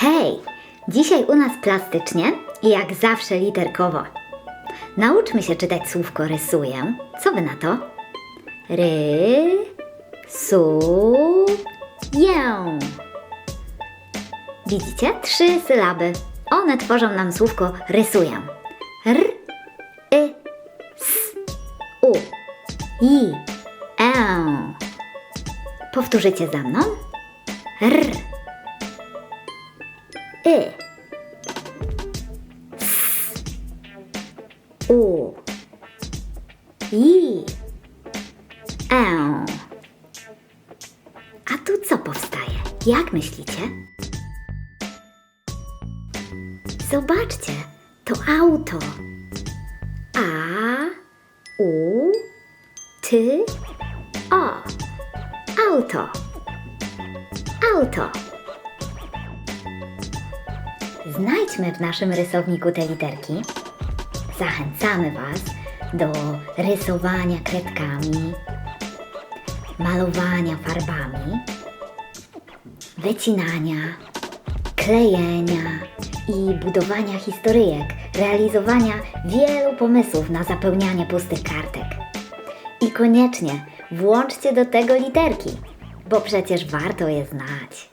Hej! Dzisiaj u nas plastycznie i jak zawsze literkowo. Nauczmy się czytać słówko rysuję. Co wy na to? Ry, su, ję. Widzicie? Trzy sylaby. One tworzą nam słówko rysuję. R, y, s, u, i, e. Powtórzycie za mną. R, s, u, i, e. A tu co powstaje? Jak myślicie? Zobaczcie, to auto. A, U, ty, o. Auto. Auto. Znajdźmy w naszym rysowniku te literki. Zachęcamy Was do rysowania kredkami, malowania farbami, wycinania, klejenia i budowania historyjek, realizowania wielu pomysłów na zapełnianie pustych kartek. I koniecznie włączcie do tego literki, bo przecież warto je znać.